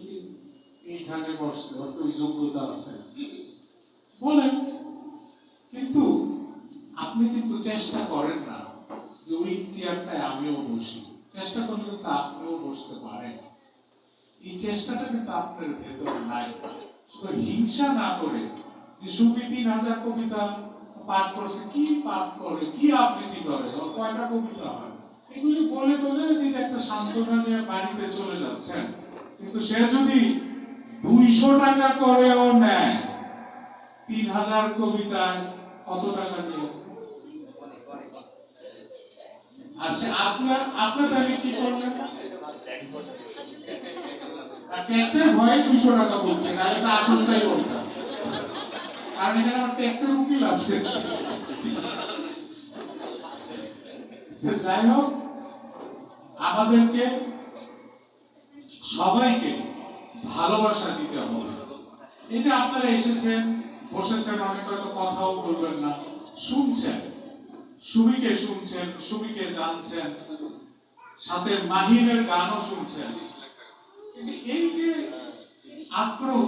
কি এইখানে বসছে, ওর তো যোগ্যতা আছে। বলেন কিন্তু আপনি কিন্তু চেষ্টা করেন না যে ওই চেয়ারটায় আমিও বসি। চেষ্টা করলে কিন্তু আপনিও বসতে পারেন। এই চেষ্টাটা কিন্তু আপনার ভেতরে নাই। শুধু হিংসা না করে যে সুবি তিন হাজার কবিতা পাঠ করেছে, কি পাঠ করে, কি আবৃত্তি করে? কয়টা কবিতা হয়? এগুলি বলে বলে নিজে একটা সান্ত্বনা নিয়ে বাড়িতে চলে যাচ্ছেন। কিন্তু সে যদি দুইশো টাকা করেও নেয়, তিন হাজার কবিতায় কত টাকা নিয়েছে আর সে আপনার আপনার কি করলেন? ট্যাক্সের ভয়ে দুইশো টাকা বলছে, নাহলে তো আসলটাই বলতাম। এখানে আমার ট্যাক্সের উকিল আছে। যাই হোক, আমাদেরকে সবাইকে ভালোবাসা দিতে হবে। এই যে আপনারা এসেছেন, বসেছেন, অনেক হয়তো কথাও বলবেন না। শুনছেন, সুমিকে শুনছেন, সুমিকে জানছেন, সাথে মাহিনের গানও শুনছেন। এই যে আগ্রহ,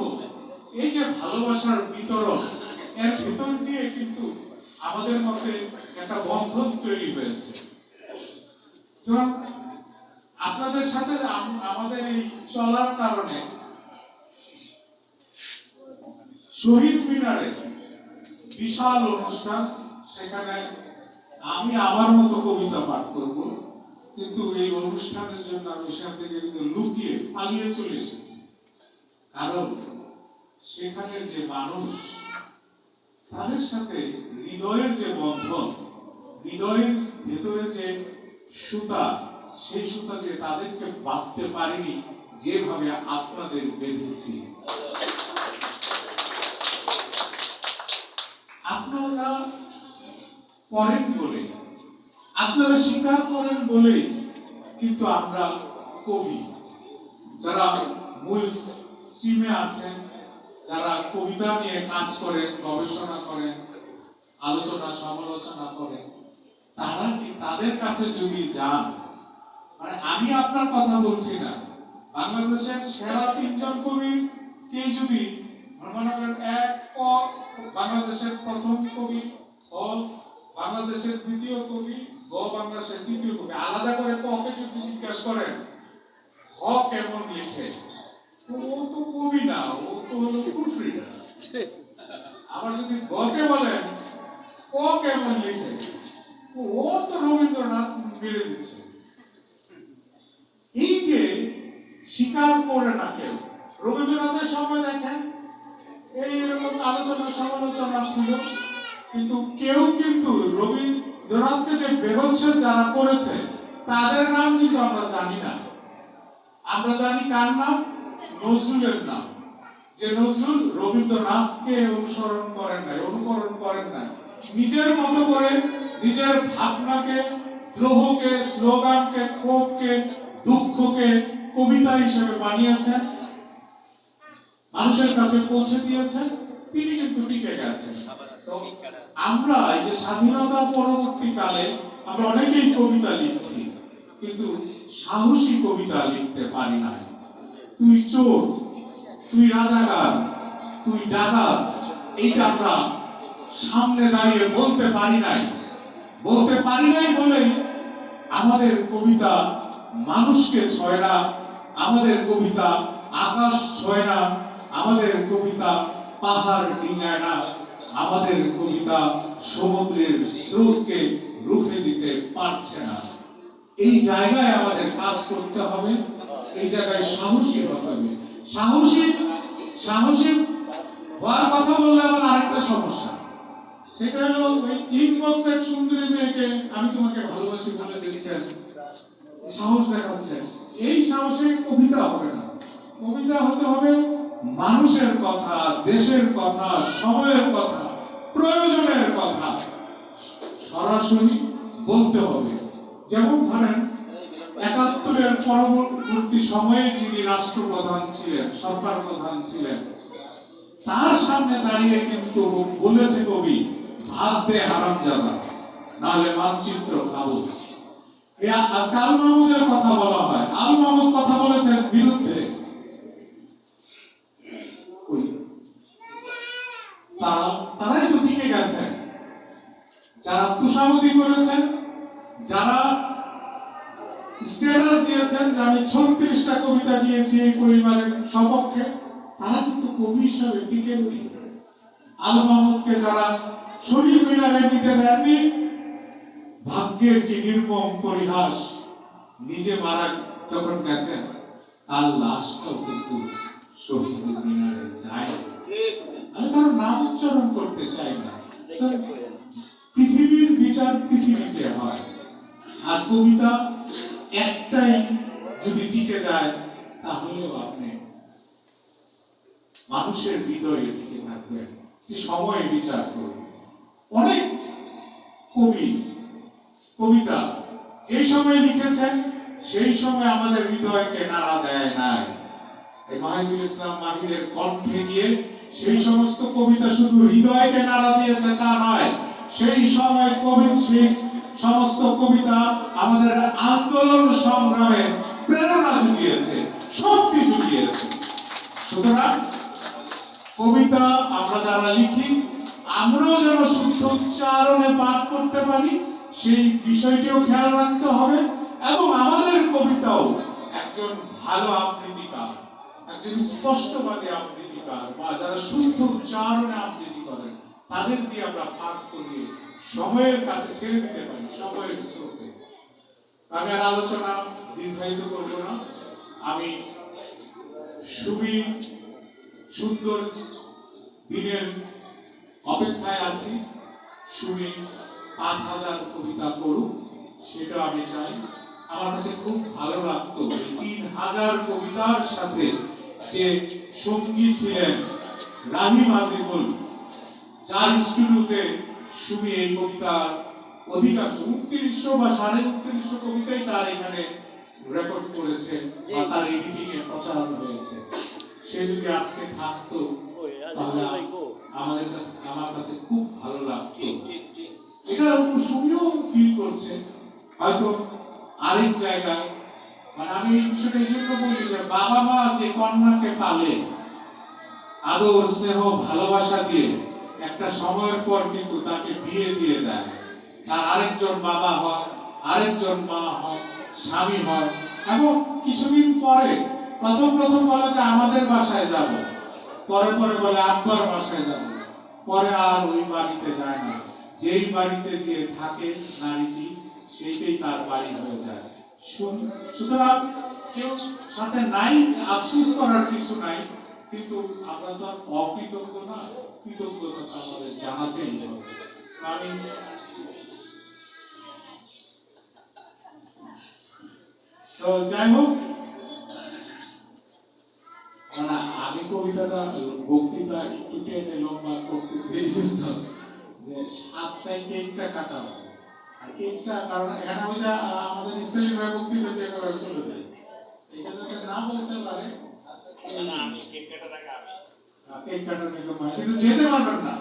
এই যে ভালোবাসার বিতরণ, এর ভিতর দিয়ে কিন্তু আমাদের মধ্যে একটা বন্ধন তৈরি হয়েছে। আপনাদের সাথে আমাদের এই চলার কারণে শহীদ মিনারে বিশাল অনুষ্ঠান, সেখানে আমি আমার মতো কবিতা পাঠ করব, কিন্তু এই অনুষ্ঠানের জন্য আমি সেখান থেকে কিন্তু লুকিয়ে পালিয়ে চলে এসেছি। কারণ সেখানের যে মানুষ, তাদের সাথে হৃদয়ের যে বন্ধন, হৃদয়ের ভেতরে যে সুতা সেই সুতা দিয়ে তাদেরকে বাঁধতে পারিনি, যেভাবে আপনাদের বেঁধেছি। আপনারা করেন বলে, আপনারা স্বীকার করেন বলে কিন্তু আমরা কবি। যারা মূল স্ট্রিমে আছেন, যারা কবিতা নিয়ে কাজ করেন, গবেষণা করেন, আলোচনা, সমালোচনা করেন, তারা কি তাদের কাছে যদি যান মানে আমি আপনার কথা বলছি না। বাংলাদেশের সেরা তিনজন কবি কে যদি মনে করেন এক ক বাংলাদেশের প্রথম কবি ও বাংলাদেশের দ্বিতীয় কবি গ বাংলাদেশের তৃতীয় কবি, আলাদা করে ককে যদি জিজ্ঞাসা করেন হ কেমন লিখে? ও তো কবি না, ও তো হলো প্রুফরিডার আবার যদি গকে বলেন ক কেমন লিখে? ও ও তো রবীন্দ্রনাথ মেরে দিচ্ছে এই যে স্বীকার করে না কেউ রবীন্দ্রনাথের সময় দেখেন, এই এরকম আলোচনা, সমালোচনা ছিল। কিন্তু কেউ কিন্তু রবীন্দ্রনাথকে যে বেহচ্ছেদ যারা করেছে, তাদের নাম কিন্তু আমরা জানি না। আমরা জানি কার নাম? নজরুলের নাম। যে নজরুল রবীন্দ্রনাথকে অনুসরণ করেন নাই, অনুকরণ করেন নাই। নিজের মতো করে নিজের ভাবনাকে দ্রোহকে স্লোগানকে ক্ষোভকে দুঃখকে কবিতা হিসেবে বানিয়েছেন, মানুষের কাছে পৌঁছে দিয়েছেন, তিনি কিন্তু টিকে গেছেন। আমরা এই যে স্বাধীনতা পরবর্তীকালে আমরা অনেকেই কবিতা লিখছি, কিন্তু সাহসী কবিতা লিখতে পারি নাই। তুই চোর, তুই রাজাকার, তুই ডাকাত, এইটা আমরা সামনে দাঁড়িয়ে বলতে পারি নাই। বলতে পারি নাই বলেই আমাদের কবিতা মানুষকে ছয় না, আমাদের কবিতা আকাশ ছয় না, আমাদের কবিতা পাহাড় ডিঙায় না, আমাদের কবিতা সমুদ্রের স্রোতকে রুখে দিতে পারছে না। এই জায়গায় আমাদের কাজ করতে হবে, এই জায়গায় সাহসী হতে হবে। সাহসী সাহসী হওয়ার কথা বললে আবার আরেকটা সমস্যা। সেটা হলো ওই ইনবক্স এক সুন্দরী মেয়েকে আমি তোমাকে ভালোবাসি বলে দিচ্ছেন। সাহস দেখাচ্ছেন এই সাহসে কবিতা হবে না। কবিতা হতে হবে মানুষের কথা, দেশের কথা, সময়ের কথা, প্রয়োজনের কথা। সরাসরি বলতে হবে। যেমন ধরেন, একাত্তরের পরবর্তী সময়ে যিনি রাষ্ট্রপ্রধান ছিলেন সরকার প্রধান ছিলেন, তার সামনে দাঁড়িয়ে কিন্তু বলেছে কবি, ভাত দে হারাম জাদা নাহলে মানচিত্র খাব। আজকে আল মাহমুদের কথা বলা হয়। আল মাহমুদ কথা বলেছেন বিরুদ্ধে। তারাই তো টিকে গেছে। যারা তুষামতি করেছেন, যারা স্ট্যাটাস দিয়েছেন যে আমি ছত্রিশটা কবিতা দিয়েছি এই পরিবারের সপক্ষে, তারা কিন্তু কবি হিসাবে টিকে আল মাহমুদকে যারা শরীর মিনারে দিতে দেননি ভাগ্যের কি নির্মম পরিহাস? নিজে মারা যখন গেছেন, তার লাশটাও কিন্তু শহীদ মিনারে যায়। আমি তার নাম উচ্চারণ করতে চাই না। পৃথিবীর বিচার পৃথিবীতে হয়। আর কবিতা একটাই যদি টিকে যায়, তাহলেও আপনি মানুষের হৃদয়ে টিকে থাকবেন। সময়ে বিচার করুন। অনেক কবি কবিতা। যেই সময় লিখেছেন, সেই সময় আমাদের হৃদয়কে নাড়া দেয় নাই। এই মাহিদুল ইসলাম মাহিদের কণ্ঠে গিয়ে সেই সমস্ত কবিতা শুধু হৃদয়কে নাড়া দিয়েছে তা নয়, সেই সময় কবি সেই সমস্ত কবিতা আমাদের আন্দোলন সংগ্রামে প্রেরণা জুগিয়েছে, শক্তি জুগিয়েছে। সুতরাং কবিতা আমরা যারা লিখি, আমরাও যেন শুদ্ধ উচ্চারণে পাঠ করতে পারি সেই বিষয়টিও খেয়াল রাখতে হবে এবং আমাদের কবিতাও একজন ভালো আবৃত্তিকার, একজন স্পষ্টবাদী আবৃত্তিকার বা যারা শুদ্ধ উচ্চারণে আবৃত্তি করেন, তাদের দিয়ে আমরা পাঠ করিয়ে সময়ের কাছে ছেড়ে দিতে পারি, সময়ের স্রোতে। আমি আর আলোচনা দীর্ঘায়িত করব না। আমি সুবি সুন্দর দিনের অপেক্ষায় আছি। শুনি পাঁচ হাজার কবিতা পড়ুক সেটা আমি চাই। আমার কাছে খুব ভালো লাগতো তিন হাজার কবিতার সাথে যে সঙ্গী ছিলেন রাহিম আজিমুল যার স্টুডিওতে সুমি এই কবিতার অধিকাংশ উনত্রিশশো বা সাড়ে উনত্রিশশো কবিতাই তার এখানে রেকর্ড করেছে বা তার এডিটিং এ প্রচারণ হয়েছে। সে যদি আজকে থাকতো তাহলে আমাদের কাছে আমার কাছে খুব ভালো লাগতো। এটা সুমিও ফিল করছে। হয়তো আরেক জায়গায় মানে আমি এই বিষয়টা এই জন্য বলি যে বাবা মা যে কন্যাকে পালে, আদর, স্নেহ, ভালোবাসা দিয়ে একটা সময়ের পর কিন্তু তাকে বিয়ে দিয়ে দেয়। তার আরেকজন বাবা হয়, আরেকজন মা হয়, স্বামী হয়, এবং কিছুদিন পরে প্রথম প্রথম বলে যে আমাদের বাসায় যাব, পরে পরে বলে আব্বার বাসায় যাব, পরে আর ওই বাড়িতে যায় না। যেই বাড়িতে যে থাকে নারীটি সেইটাই তার বাড়ি হয়ে যায়। সুতরাং কেউ সাথে নাই, আফসোস করার কিছু নাই, কিন্তু আমরা তো অকৃতজ্ঞ না। কৃতজ্ঞতা আমাদের জানাতেই হবে। আমি তো যাই হোক না আমি কবিতাটা বক্তৃতা একটু টেনে লম্বা করতেছি এই জন্য। যে সাতটায় কেকটা কাটা হবে। আর কেকটা কারণ আমাদের একেবারে চলে যায় এটা যাতে না বলতে পারে কেক কাটার নিয়ম হয়। কিন্তু যেতে পারবেন না।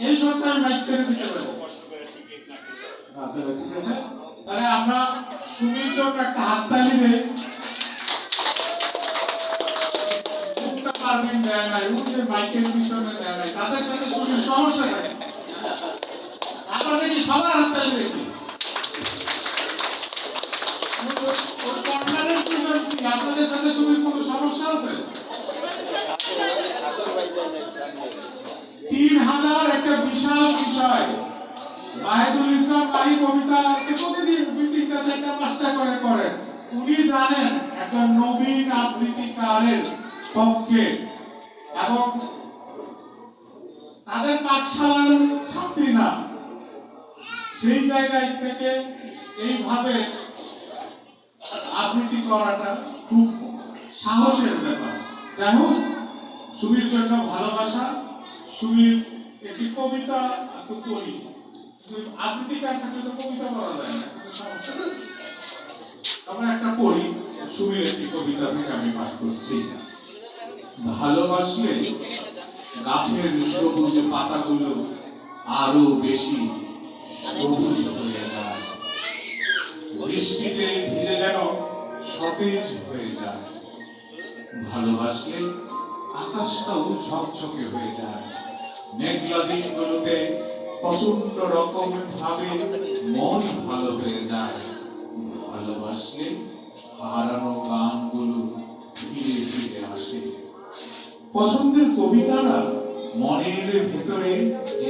এই সপ্তাহে আমি ছেড়ে দিতে পারি হ্যাঁ, তাহলে ঠিক আছে। তাহলে আমরা জন্য একটা হাততালি দেই। মুক্তা পারবেন দেয় নাই মাইকের পিছনে দেয় নাই। তাদের সাথে সমস্যা নেই আমরা দেখি সবার দেখি কর্নারের পিছনে কি? আপনাদের সাথে সুমির কোনো সমস্যা আছে? তিন হাজার একটা বিশাল বিষয়। মাহিদুল ইসলাম মাহি কবিতা প্রতিদিন দুই তিনটা চারটা পাঁচটা করে করেন। উনি জানেন একটা নবীন আবৃত্তিকারের পক্ষে। এবং তাদের পাঠশালার ছাত্রী না। সেই জায়গায় থেকে এইভাবে আবৃত্তি করাটা খুব সাহসের ব্যাপার। যাই হোক সুমির জন্য ভালোবাসা সুমির একটি কবিতা একটু করি আবৃত্তিকার থাকলে তো কবিতা বলা যায় না আমরা একটা পড়ি সুমির একটি কবিতা থেকে আমি পাঠ করছি। ভালোবাসলে গাছের সবুজ পাতাগুলো আরও বেশি বৃষ্টিতে ভিজে যেন সতেজ হয়ে যায়। ভালোবাসলে আকাশটাও ঝকঝকে হয়ে যায়। মেঘলা দিনগুলোতে প্রচণ্ড রকম ভাবে মন ভালো হয়ে যায়। ভালোবাসলে হারানো গানগুলো ফিরে ফিরে আসে। পছন্দের কবিতারা মনের ভেতরে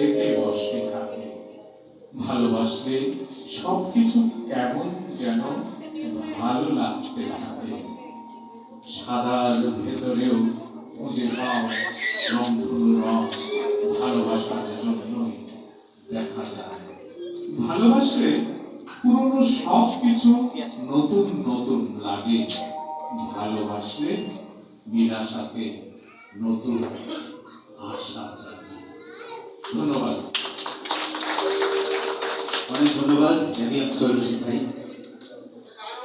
এঁকে বসে থাকে। ভালোবাসলে সবকিছু কেমন যেন ভালো লাগতে থাকে। সাদার ভেতরেও খুঁজে পাও রংধনু রং ভালোবাসার জন্যই দেখা যায়। ভালোবাসলে পুরনো সব কিছু নতুন নতুন লাগে। ভালোবাসলে নিরাশাতে নতুন আশা জাগে। ধন্যবাদ। অনেক ধন্যবাদ জানিয়ে সৈরসিং ভাই